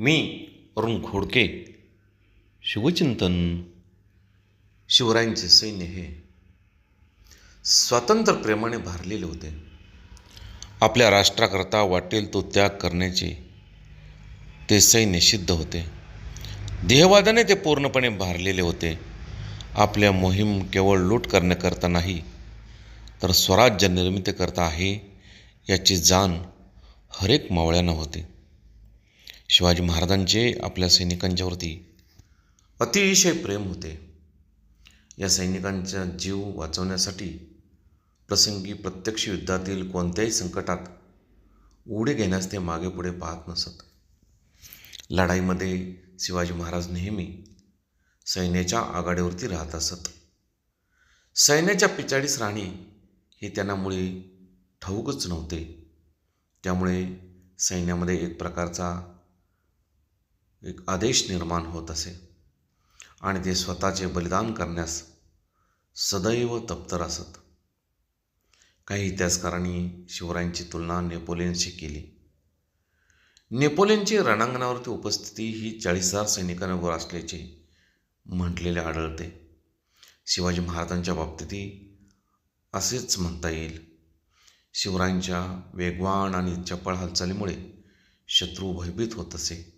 मी अरुण खोडके. शिवचिंतन. शिवरायांचे सैन्य हे स्वातंत्र्य प्रेमाने भारलेले होते. आपल्या राष्ट्राकरता वाटेल तो त्याग करण्याचे ते सैन्य सिद्ध होते. देहवादाने ते पूर्णपणे भारलेले होते. आपल्या मोहीम केवळ लूट करण्याकरता नाही तर स्वराज्य निर्मितीकरता आहे याची जाण हरेक मावळ्यांना होते. शिवाजी महाराजांचे आपल्या सैनिकांच्यावरती अतिशय प्रेम होते. या सैनिकांचा जीव वाचवण्यासाठी प्रसंगी प्रत्यक्ष युद्धातील कोणत्याही संकटात उडी घेण्यास ते मागे पुढे पाहत नसत. लढाईमध्ये शिवाजी महाराज नेहमी सैन्याच्या आघाडीवरती राहत असत. सैन्याच्या पिचाडीस राहणे हे त्यांना मुळे ठाऊकच नव्हते. त्यामुळे सैन्यामध्ये एक प्रकारचा एक आदेश निर्माण होत असे. आणि ते स्वतःचे बलिदान करण्यास सदैव तप्तर असत. काही इतिहासकारांनी शिवरायांची तुलना नेपोलियनशी केली. नेपोलियनची रणांगणावरती उपस्थिती ही चाळीस हजार सैनिकांवर असल्याचे म्हटलेले आढळते. शिवाजी महाराजांच्या बाबतीतही असेच म्हणता येईल. शिवरायांच्या वेगवान आणि चपळ हालचालीमुळे शत्रू भयभीत होत असे.